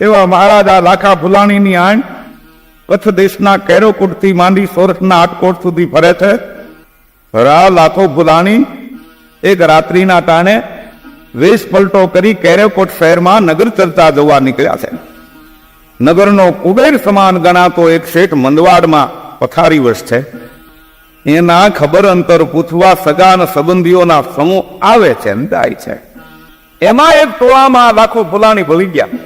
એવા મહારાજા લાખા ફુલાણીની આણ કચ્છ દેશના કેરોકુટથી માંડી સોરઠના આટકોટ સુધી ફરે છે. રા લાખો ફુલાણી એક રાત્રિના ટાણે વેશ પલટો કરી કેરોકોટ શહેરમાં નગર ચર્ચા જોવા નીકળ્યા છે. નગરનો કુબેર સમાન ગણાતો એક શેઠ મંદવાડમાં પથારી વર્ષ છે. એના ખબર અંતર પૂછવા સગાન સંબંધીઓના સમૂહ આવે છે એમાં એક ટોળામાં લાખો ફુલાણી ભળી ગયા.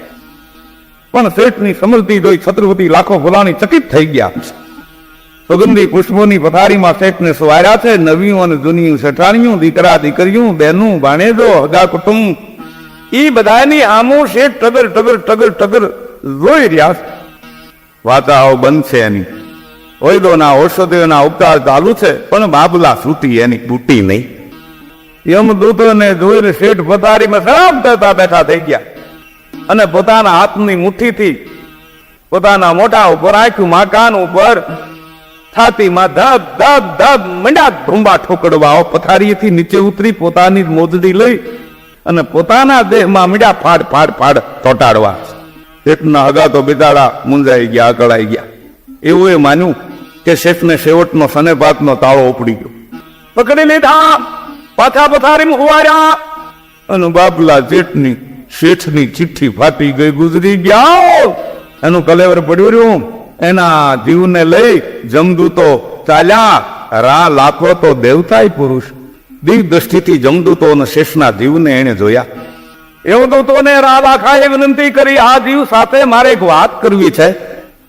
પણ શેઠની સમૃદ્ધિ જોઈ છત્રપતિ લાખો ફુલાણી ચકિત થઈ ગયા. સુગંધી પુષ્પોની પથારીમાં શેઠને સુવાર્યા છે, નવીયું અને જૂનિયું શેઠાણીયું, દીકરા, દીકરીયું, બહેનું, ભાણેજો હગા કુટુંબ. એ બધાની આમો શેઠ ટગર ટગર ટગર ટગર જોઈ રહ્યા વાતાઓ બંધ છે એની. વૈદોના ઔષધિઓના ઉપચાર ચાલુ છે, પણ બાબલા સૂતી એની બુટી નહીં. યમદૂતોને જોઈને શેઠ પથારીમાં સરાબ થતા બેઠા થઈ ગયા. અને પોતાના હાથની મુઠ્ઠીથી પોતાના મોઢા ઉપર આખું માકાન ઉપર છાતીમાં ધબ ધબ ધબ મંડા ધુંબા ઠોકડવા પથારીથી નીચે ઉતરી પોતાની મોજડી લઈ અને પોતાના દેહમાં મીડા ફાડ ફાડ ફાડ ચોટાડવા શેઠના હગા તો બિચારા મુંજાઈ ગયા અકળાઈ ગયા. એવું એ માન્યું કે શેઠને છેવટનો સનેપાતનો તાળો ઉપડી ગયો. પકડી લીધા, પાછા પથારીમાં ઉવાર્યા અને બાબલા શેઠની શેઠની ચિઠ્ઠી ફાટી ગઈ ગુજરી ગયા. એનું કલેવર પડ્યું રહ્યું. એના જીવને લઈ જમદૂતો ચાલ્યા. રા લાખો તો દેવતાય પુરુષ. દિવ દ્રષ્ટિથી જમદૂતો અને શેષના જીવને એને જોયા. એવું દૂતોને રા લાખાએ વિનંતી કરી, આ જીવ સાથે મારે એક વાત કરવી છે.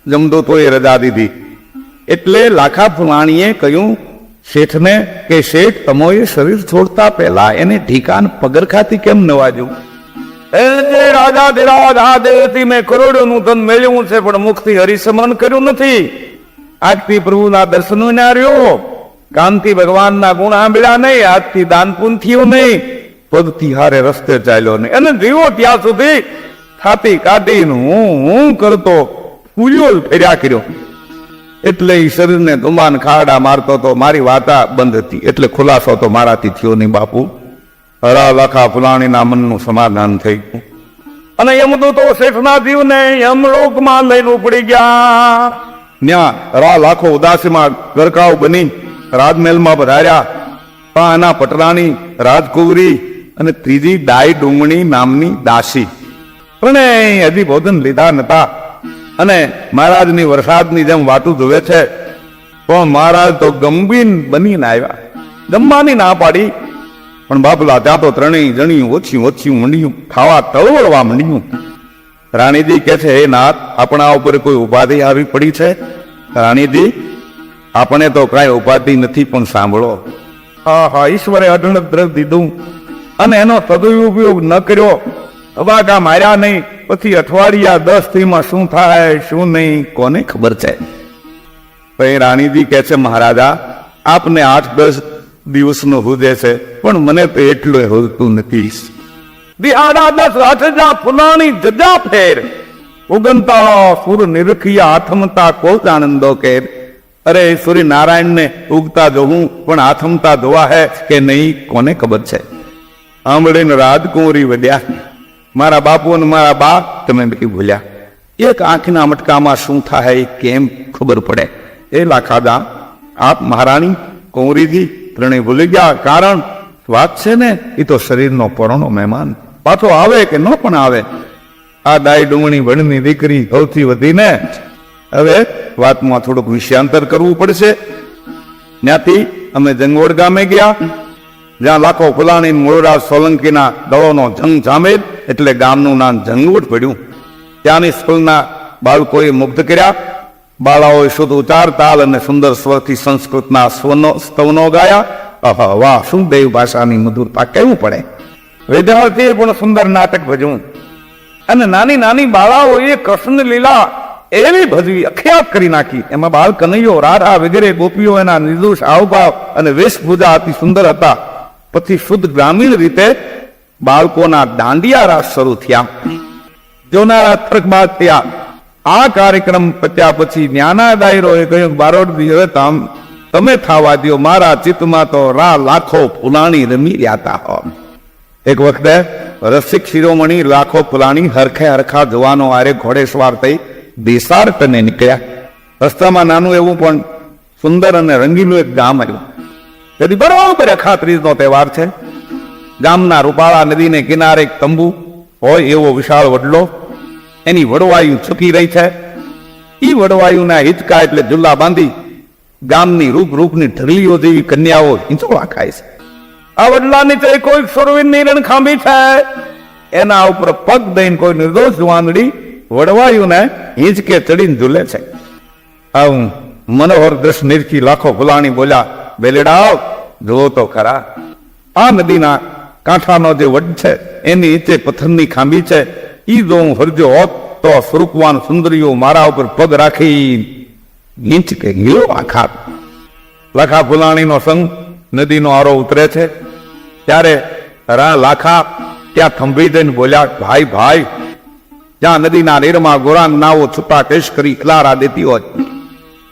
જમદૂતોએ રજા દીધી. એટલે લાખા પ્રાણીએ કહ્યું, શેઠને કે શેઠ, તમોએ શરીર છોડતા પહેલા એને ઢીકાન પગરખાથી કેમ નવાજ્યું? એ રાજા ધીરાજ આ દેવથી મેં કરોડોનું ધન મેળવ્યું છે, પણ મુખથી હરિસમન કર્યું નથી. આજથી પ્રભુના દર્શનો ના રહ્યો કાનથી ભગવાનના ગુણ આંબળ્યા નહીં, આજથી દાન પુન થયું નહીં. પગથી હારે રસ્તે ચાલ્યો નહીં. અને જીવો ત્યાં સુધી થાપી કાઢીને હું હું કરતો ફૂલ્યો ફેર્યા કર્યો. એટલે એ શરીરને ધુમાન ખાડા મારતો તો મારી વાતા બંધ હતી. એટલે ખુલાસો તો મારાથી થયો નહીં, બાપુ. હરા લખા ફુલાણીના મનનું સમાધાન થઈ ગયું. અને યમદૂતો શેઠના જીવને યમલોકમાં લઈને ઉપડી ગયા. ત્યાં રા લાખો ઉદાસીમાં ગરકાવ બની, રાજમહેલમાં પધાર્યા આના પટરાણી રાજકુંવરી અને ત્રીજી ડાઈ ડુંગણી નામની દાસી. પણ હજી ભોજન લીધા નતા. અને મહારાજની વરસાદની જેમ વાટું જોવે છે. પણ મહારાજ તો ગંભીર બનીને આવ્યા. જમવાની ના પાડી પણ બાપલા ત્યાં તો ત્રણેય જણી ઓછી ઓછી મંડ્યું, ખાવા તળવળવા મંડ્યું. રાણીજી કે છે, હે નાથ, આપણા ઉપર કોઈ ઉપાધિ આવી પડી છે? રાણીજી આપણે તો કાંઈ ઉપાધિ નથી, પણ સાંભળો. હા હા ઈશ્વરે અઢળક દ્રવ દીધું અને એનો સદુપયોગ ન કર્યો. અબાકા માર્યા નહીં, પછી અઠવાડિયા દસ થીમાં શું થાય, શું નહીં, કોને ખબર છે? પછી રાણીજી કે છે, મહારાજા, આપને આઠ દસ દિવસનો હુદે છે, પણ મને તો એટલું હોતું નથી. દિહાડા દસ ફુલાણી જજા ફેર ઉગનતા સુર નિરખિયા આથમતા કોસ આનંદો કેર. અરે સૂર્ય નારાયણ ને ઉગતા જોવું પણ આથમતા જોવા હે કે નહીં, કોને ખબર છે? આંબળીને રાજકુંવરી વધ્યા. મારા બાપુ અને મારા બા તમે બી ભૂલ્યા. એક આંખના મટકામાં શું થાય કેમ ખબર પડે? એ લાખાદા, આપ મહારાણી, કુંવરીજી ત્રણેય ભૂલી ગયા. કારણ વાત છે ને એ તો શરીરનો પરણો મહેમાન. પાછો આવે કે ન પણ આવે? આ દાઈ ડુંગળી વણની દીકરી સૌથી વધીને હવે વાતમાં થોડુંક વિષયાંતર કરવું પડશે. ત્યાંથી અમે જંગોડ ગામે ગયા. જ્યાં લાખો ફુલાણી મૂળરાજ સોલંકીના દળોનો જંગ જામે એટલે ગામનું નામ જંગોડ પડ્યું. ત્યાંની સ્કૂલના બાળકોએ મુગ્ધ કર્યા. બાળાઓએ શુદ્ધ ઉચાર તાલ અને સુંદર સ્વરથી સંસ્કૃતના સ્વનો સ્તવનો ગાયા. અહ, વાહ, શું દેવ ભાષાની મધુરતા કહેવું પડે? વિદ્યાર્થીએ પણ સુંદર નાટક ભજવું. અને નાની નાની બાળાઓએ કૃષ્ણ લીલા એવી ભજવી અખ્યાત કરી નાખી. એમાં બાળ કનૈયો, રાધા વગેરે ગોપીઓ એના નિર્દોષ હાવભાવ અને વેશભૂજા અતિ સુંદર હતા. પછી શુદ્ધ ગ્રામીણ રીતે બાળકોના દાંડિયા રાસ શરૂ થયા. જોનારા તર્કબાદ થયા. આ કાર્યક્રમ પત્યા પછી જ્ઞાના દાયરોએ કહ્યું, બારોડજી, હવે તમ, તમે થાવા દો મારા ચિત્તમાં તો રા લાખો ફુલાણી રમી રહ્યા હો. એક વખતે રસિક શિરોમણી લાખો પુલાણી હરખે હરખા જવાનો આરે ઘોડે સવાર થઈ દેસાર તને નીકળ્યા. રસ્તામાં નાનું એવું પણ સુંદર અને રંગીલું એક ગામ આવ્યું. તેથી બરાબર અખાત્રીજનો તહેવાર છે. ગામના રૂપાળા નદીને કિનારે એક તંબુ હોય એવો વિશાળ વડલો એની વડવાયુ છૂટી રહી છે. એ વડવાયુના હિતકા એટલે જુલ્લા બાંધી ગામની રૂપ રૂપની ઢગલીઓ જેવી કન્યાઓ હિંચોળા ખાય છે. આ વડલા નીચે કોઈ સુરવીરની રણખાંભી છે. એના ઉપર પગ દઈને કોઈ નિર્દોષ વાંદડી વડવાયુને હિંચકે ચડીને ઝૂલે છે. આવું મનોહર દ્રશ્ય નિરખી લાખો ભુલાણી બોલ્યા, બેલેડાવ, જુઓ તો ખરા. આ નદીના કાંઠાનો જે વડ છે, એની નીચે પથ્થરની ખાંભી છે. ઈ જો હું હરજો હોત તો સ્વરૂપવાન સુંદરીઓ મારા ઉપર પગ રાખી ગીંચ કે ગીલો આખા. લાખા ફુલાણીનો સંગ નદીનો આરો ઉતરે છે. ત્યારે રા લાખા ત્યાં થંભી દઈને બોલ્યા, ભાઈ ભાઈ, જ્યાં નદીના નીરમાં ગોરાન નાવો છુપા કેશ કરી ખલારા દેતી હોય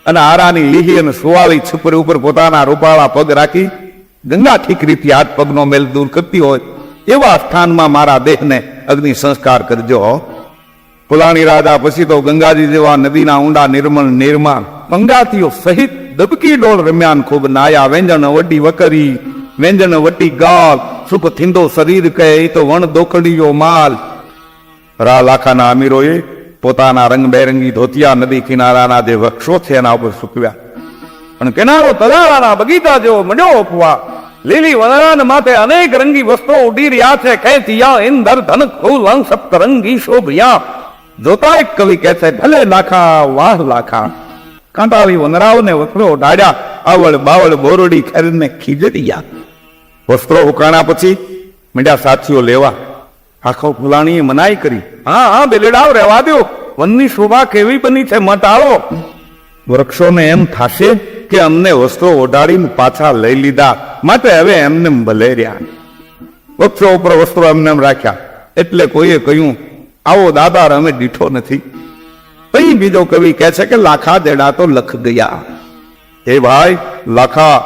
અને આરાની લીહી અને સુવાળી છપરી ઉપર પોતાના રૂપાળા પગ રાખી ગંગા ઠીકરીથી હાથ પગનો મેલ દૂર કરતી હોય એવા સ્થાનમાં મારા દેહને અગ્નિ સંસ્કાર કરજો. ફુલાણી રાજા પછી તો ગંગાજી જેવા નદીના ઊંડા નિર્મળ નિર્માણ ગંગાતીઓ સહિત દબકી ડોળ રમ્યાન ખૂબ નાયા. વ્યંજન વડી વકરી વ્યંજન વટી ગાલ સુખ થિંદો શરીર કહે તો વણ દોકડીયો માલ. રા લાખાના અમીરોએ પોતાના રંગબેરંગી ધોતિયા નદી કિનારાના જે વૃક્ષો છે એના ઉપર સૂકવ્યા. પણ કિનારો તલારાના બગીચા જેવો મળ્યો ઉપવા લીલી વનરાન માથે અનેક રંગી વસ્ત્રો ઉડી રહ્યા છે. ખેતિયા ઇન્દર ધન કુલંગ સપ્તરંગી શોભ્યા. જોતા એક કવિ કહે છે, ભલે લાખા વાહ લાખા. કાંટાળી વનરાવને વસ્ત્રો ડાળ્યા આવળ બાવળ બોરડી ખેરને ખીજડિયા. વસ્ત્રો ઉકાણા પછી મીંડા સાથીઓ લેવા. આખો ફુલાણીએ મનાઈ કરી, હા હા, બેલેડાવ રહેવા દો વનની શોભા કેવી બની છે મટાળો વૃક્ષોને એમ થાશે કે અમને વસ્ત્રો ઓઢાડીને પાછા લઈ લીધા. માટે હવે એમને ભલે રહ્યા વૃક્ષો ઉપર વસ્ત્રો એમને રાખ્યા. એટલે કોઈએ કહ્યું, આવો દાદાર અમે દીઠો નથી. પછી બીજો કવિ કહે છે કે, લાખા દેડા તો લખ ગયા. હે ભાઈ, લાખા,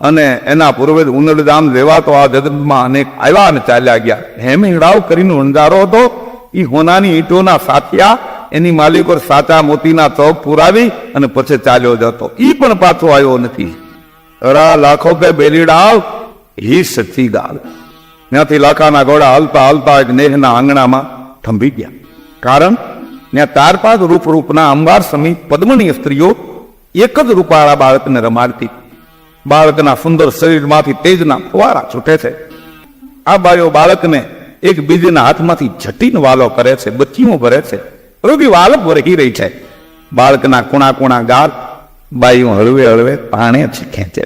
અને એના પૂર્વે ઉનડધામ લેવા તો આ જગતમાં અનેક આવ્યા અને ચાલ્યા ગયા. હેમ હિડાવ કરીને વણજારો હતો. એ હોનાની ઈંટોના સાથિયા એની માલિકો સાચા મોતીના ચોક પુરાવી અને પછી ચાલ્યો જતો. એ પણ પાછો આવ્યો નથી. અરા લાખો કે બેલીડાવ હી સચ્ચી ગાલ ત્યાંથી લાખાના ઘોડા હલતા હલતા એક નેહના આંગણામાં થંભી ગયા. કારણ, ત્યાં ચાર પાંચ રૂપ રૂપના અંબાર સમી પદ્મની સ્ત્રીઓ એક જ રૂપાળા બાળકને રમાડતી. બાળકના સુંદર શરીરમાંથી તેજના ફુવારા છૂટે છે. આ બાયો બાળકને એક બીજીના હાથમાંથી જટીન વાલો કરે છે, બચ્ચીઓ ભરે છે. રોગી વાલક વરહી રહી છે. બાળકના કુણા કુણા ગાલ બાઈઓ હળવે હળવે પાણે જ ખેંચે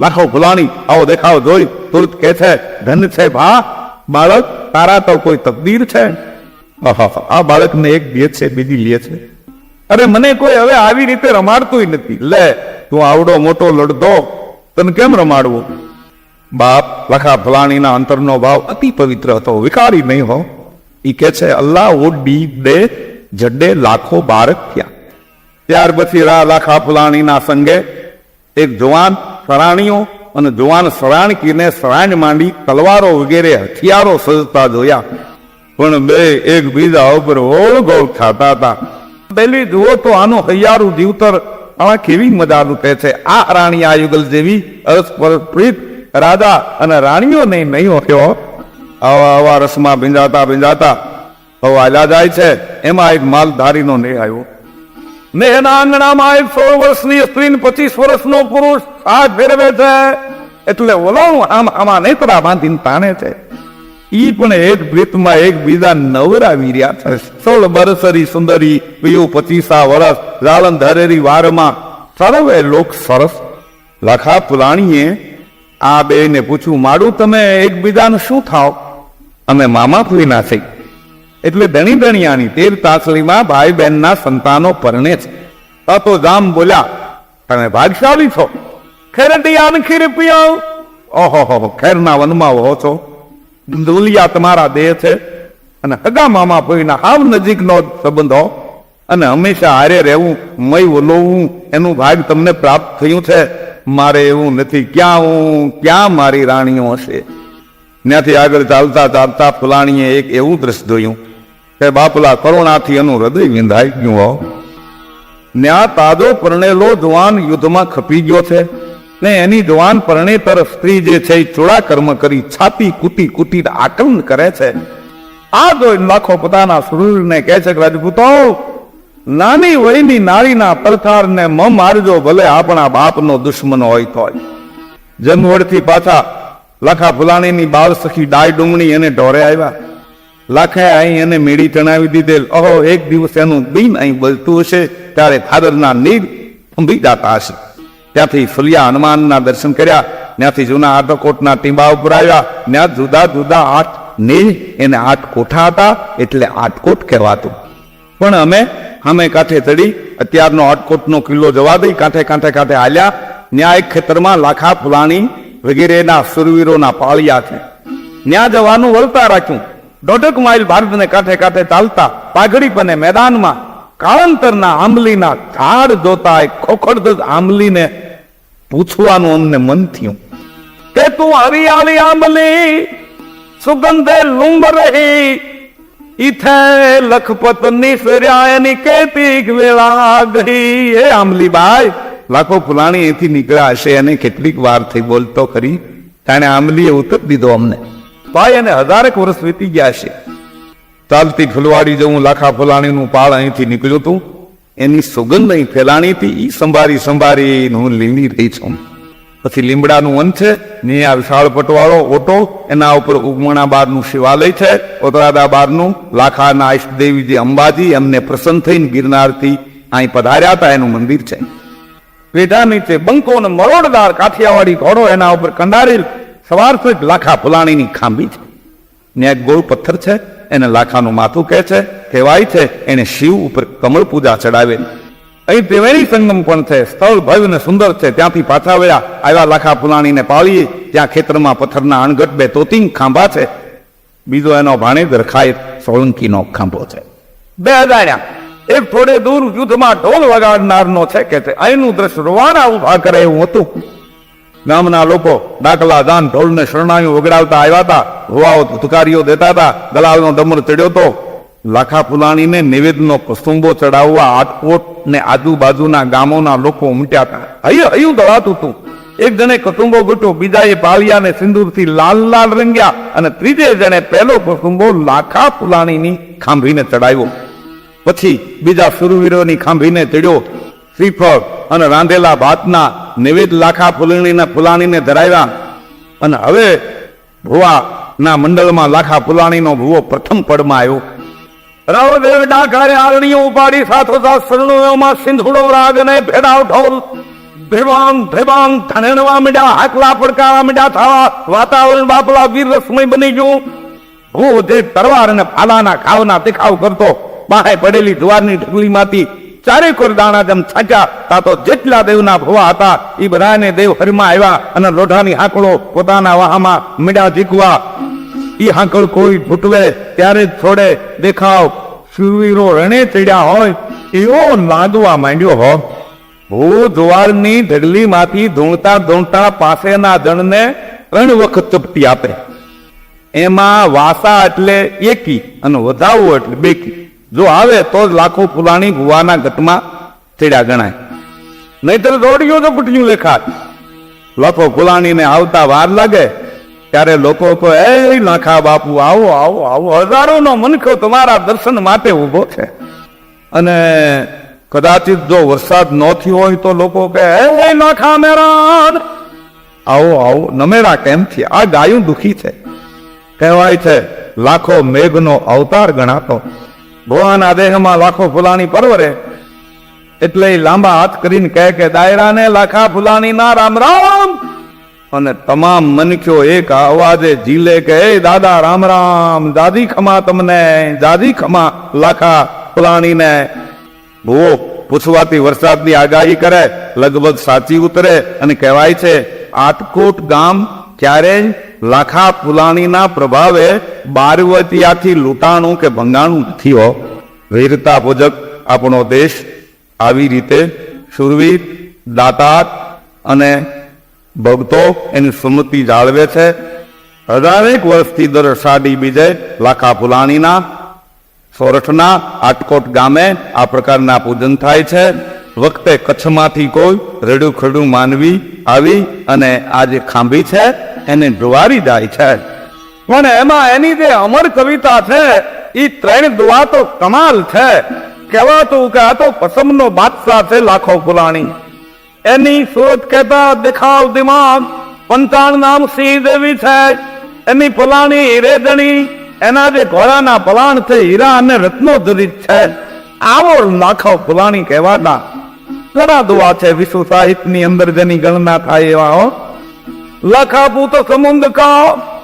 લાખો ફુલાણી, આવો દેખાવ જોઈ, તુરત કે છે, ધન છે ભા, બાળક, તારા તો કોઈ તકદીર છે. આ બાળકને એક દે છે, બીજી લે છે. અરે, મને કોઈ હવે આવી રીતે રમાડતું નથી. લે, તું આવડો મોટો લડદો તને કેમ રમાડવો? બાપ લખા ફલાણીના અંતરનો ભાવ અતિ પવિત્ર હતો. વિકારી નહીં હો. એ કે છે, અલ્લાહ ઓ ડી દે જડે લાખો બાળક થયા. ત્યાર પછી રા લાખા ફલાણીના સંગે એક જવાન સરાણીઓ અને જવાન સરાણકીને સરાણ માંડી તલવારો વગેરે હથિયારો સજતા જોયા. પણ બે એક બીજા ઉપર ઓળગોળ ખાતા હતા. પેલી જુઓ તો આનો હૈયારું જીવતર આ કેવી મજા લૂટે છે. આ રાણી આ યુગલ જેવી અરસપરસ પ્રીત રાજા અને રાણીઓ નહીં નહીં હોયો આવા આવા રસમાં ભીંજાતા ભીંજાતા હવે આલા જાય છે. એમાં એક માલધારીનો નેહ આવ્યો. ને એના આંગણામાં એક સોળ વર્ષની સ્ત્રી પચીસ વર્ષનો પુરુષ હાથ ફેરવે છે. એટલે ઓલાણું આમ આમાં નેતરા બાંધીને તાણે છે. ઈ પણ એક ભીતમાં એક બીજા નવરાવી રહ્યા છે. સોળ બરસરી સુંદરી, બીજું પચીસા વર્ષ લાલન ધરેરી વારમાં સર્વે લોક સરસ. લખા પુરાણીએ આ બે ને પૂછ્યું, માડું તમે એકબીજાને શું થાવ? અમે મામા ફૂઈના થઈ એટલે ધણી ધણિયાની તેર તાસળીમાં ભાઈ બહેનના સંતાનો પરણે છે. તો જામ બોલ્યા, તમે ભાગશાળી છો. ખેર ખીર પિયાવ ઓહો, હો ખેરના વનમાં હો છો. દુલિયા તમારા દેહ છે. અને હગા મામા ફોઈના હાવ નજીકનો સંબંધો અને હંમેશા હારે રહેવું, મય ઓલોવું એનું ભાગ તમને પ્રાપ્ત થયું છે. મારે એવું નથી, ક્યાં હું, ક્યાં મારી રાણીઓ હશે? ત્યાંથી આગળ ચાલતા ચાલતા ફુલાણીએ એક એવું દ્રશ્ય જોયું. કે બાપલા કરુણાથી એનું હૃદય વિંધાઈ ગયું હો. ન્યા તાજો પરણેલો જવાન યુદ્ધમાં ખપી ગયો છે ને એની જવાન પરણેતર સ્ત્રી જે છે એ ચોળા કર્મ કરી છાતી કૂટી કૂટી આકલન કરે છે. આ જોઈ લાખો પોતાના સુરને કહે છે કે રાજપૂતો, નાની વયની નારીના પડકારને મ મારજો ભલે આપણા બાપનો દુશ્મન હોય તોય. જન્મવડથી પાછા લાખા ફુલાણીની બાળ સખી ડાય ડુંગળી એને ઢોરે આવ્યા. લાખે અહીં એને મેળી ચણાવી દીધેલ. ઓહો એક દિવસ એનું દિન અહીં બળતું હશે, ત્યારે ફાદરના નીર થંભી જાતા હશે. ત્યાંથી ફુલિયા હનુમાનના દર્શન કર્યા, ત્યાંથી જૂના આર્ધકોટના ટીંબા ઉપર આવ્યા, ત્યાં જુદા જુદા આઠ નીર એને આઠ કોઠા હતા, એટલે આટકોટ કહેવાતું. પણ અમે અમે કાંઠે ચડી, અત્યારનો આટકોટનો કિલ્લો જવા દઈ, કાંઠે કાંઠે કાંઠે હાલ્યા ત્યાં એક ખેતરમાં લાખા ફુલાણી વગેરેના સુરવીરોના પાળિયા છે. ન્યા જવાનું વળતા રાખ્યું. દોઢક માઇલ ભારતને કાંઠે કાંઠે ચાલતા પાઘડી પને મેદાનમાં કાળંતરના આંબલીના ઝાડ જોતા એ ખોખડદ આંબલીને પૂછવાનું અમને મન થયું. કે તું હરિયાળી આંબલી, સુગંધે લુંબ રહી ઇથે લખપત નિસર્યા એની કેતીક વેળા ગઈ. એ આંબલી બાઈ, લાખો ફુલાણી એથી નીકળ્યા હશે. એને કેટલીક વાર થઈ બોલતો ખરી. તાણે આંબલીએ ઉતર દીધો અમને. ભાઈ એને હજારેક વર્ષ વીતી ગયા છે. ચાલતી ફુલવાડી જવું, લાખા ફુલાણીનું પાળ અહીંથી નીકળ્યું હતું. એની સુગંધ અહીં ફેલાણી હતી એ સંભારી સંભારી હું લીલી રહી છું. પછી લીમડાનું વન છે, ને આ વિશાળ પટવાળો ઓટો, એના ઉપર ઉગમણા બારનું શિવાલય છે ઓતરાદા બારનું લાખાના ઈષ્ટદેવી જે અંબાજી એમને પ્રસન્ન થઈને ગિરનારથી અહીં પધાર્યા હતા, એનું મંદિર છે. વેઢા નીચે બંકો ને મરોડદાર કાઠિયાવાડી ઘોડો એના ઉપર કંડારેલ સવાર એક લાખા ફુલાણીની ખાંભી છે. ને એક ગોળ પથ્થર છે. એને લાખાનું માથું કહે છે, કહેવાય છે એને શિવ ઉપર કમળ પૂજા ચડાવેલી અહીં ત્રિવેણી સંગમ પણ છે, સ્થળ ભવ્ય ને સુંદર છે. ત્યાંથી પાછા વળ્યા આવ્યા લાખા ફુલાણીને પાળીએ, ત્યાં ખેતરમાં પથ્થરના અણગટ બે તોતિંગ ખાંભા છે. બીજો એનો ભાણે દરખાય સોલંકીનો ખાંભો છે. બે અજાણ્યા, એક થોડે દૂર યુદ્ધમાં ઢોલ વગાડનારનો છે કે છે, અહીંનું દ્રશ્ય રોવાના ઊભા કરે એવું હતું. ગામના લોકો ડાકલા દાન ઢોલને શરણાયું વગડાવતા આવ્યા હતા હોવાઓ ધુકારીઓ દેતા હતા દલાલનો ડમર ચડ્યો હતો. લાખા ફુલાણીને નિવેદનો કસુંબો ચડાવવા આટકોટ ને આજુબાજુના ગામોના લોકો ઉમટ્યા હતા. હૈયું હૈયું દળાતું હતું. એક જણે કસુંબો ગોટ્યો બીજાએ પાળિયાને સિંદૂરથી લાલ લાલ રંગ્યા અને ત્રીજે જણે પહેલો કસુંબો લાખા ફુલાણીની ખાંભીને ચડાવ્યો. પછી બીજા સુરવીરોની ખાંભીને ચડ્યો. શ્રીફળ અને રાંધેલા ભાતના નિવેદ લાખા ફૂલણીના ફુલાણીને ધરાવ્યા. અને હવે ભુવાના મંડળમાં લાખા ફુલાણીનો ભુવો પ્રથમ પડમાં આવ્યો. રાવદેવ ડાકારે આરણીઓ ઉપાડી સાથો સાથ સરણોમાં સિંધુડો રાગ અને ભેડાવ ઢોલ. ભેવાંગ ભેવાંગ ધણવા મીડા હાકલા પડકારા મીડા થવા વાતાવરણ બાપલા વીર રસમય બની ગયું. હું જે તરવાર અને પાલાના ખાવના દેખાવ કરતો, બાહે પડેલી જુવારની ઢગલીમાંથી ચારે કોર દાણા જેમ છાંટ્યા તા તો જેટલા દેવના ભવા હતા એ બધાને દેવ હરમાં આવ્યા અને લોઢાની હાંકડો પોતાના વાહામાં મીડા ઝીકવા. એ હાંકળ કોઈ ફૂટવે ત્યારે જ છોડે, દેખાવ. સુરવીરો રણે ચડ્યા હોય, એવો લાદવા માંડ્યો હો. ભૂ જુવારની ઢગલીમાંથી ધૂણતા ધૂણતા પાસેના જણને ત્રણ વખત ચપટી આપે. એમાં વાસા એટલે એકી અને વધાવવું એટલે બેકી. જો આવે તો જ લાખો ફુલાણી ભુવાના ગટમાં ચડ્યા ગણાય. નહીતર દોડ્યો તો કુટિયું લેખાત. લાખો ફુલાણીને આવતા વાર લાગે, ત્યારે લોકો કહે એ લાખા બાપુ, આવો આવો આવો. હજારોનો મનખો તમારા દર્શન માટે ઊભો છે. અને કદાચિત જો વરસાદ ન થયો હોય તો લોકો કહે એ લાખા મેરાન આવો આવો. નમેરા કેમથી? આ ગાયું દુખી છે. કહેવાય છે, લાખો મેઘનો અવતાર ગણાતો ભગવાના દેહમાં લાખો ફુલાણી પરવરે. એટલે લાંબા હાથ કરીને કહે કે, દાયરાને લાખા ફુલાણી ના રામ રામ. અને તમામ મનખ્યો એક અવાજે જીલે કે દાદા, રામ રામ, દાદી ખમા તમને, દાદી ખમા લાખા ફુલાણીને. ભૂવો પૂછવાથી વરસાદની આગાહી કરે, લગભગ સાચી ઉતરે અને કહેવાય છે, આટકોટ ગામ ક્યારેય લાખા ફુલાણીના પ્રભાવે બારવતિયાથી લૂંટાણું કે ભંગાણું હો વીરતા પૂજક આપણો દેશ આવી રીતે શુરવીર દાતા અને ભક્તો એની સ્મૃતિ જાળવે છે. હજારેક વર્ષથી દર અષાઢી બીજે લાખા ફુલાણીના સોરઠના આટકોટ ગામે આ પ્રકારના પૂજન થાય છે. વખતે કચ્છમાંથી કોઈ રેડું ખડું માનવી આવી અને આ જે ખાંભી છે. એને ડુવારી જાય છે. પણ એમાં એની જે અમર કવિતા છે એ ત્રણ દુવા તો કમાલ છે. કહેવાતું કે આ તો પસમનો બાદશાહ છે લાખો ફુલાણી એની સોચ કહેતા દેખાવ દિમાગ, પંચાણ નામ સિંહ દેવી છે. એની ફલાણી હિરેદણી એના જે ઘોડાના પલાણ છે, હીરા અને રત્નો જડિત છે. આવો લાખો ફલાણી કહેવાતા. ઘણા દુઆ છે વિશ્વ સાહિત્યની અંદર જેની ગણના થાય એવા, હો. લખા પૂત સમુંદ કા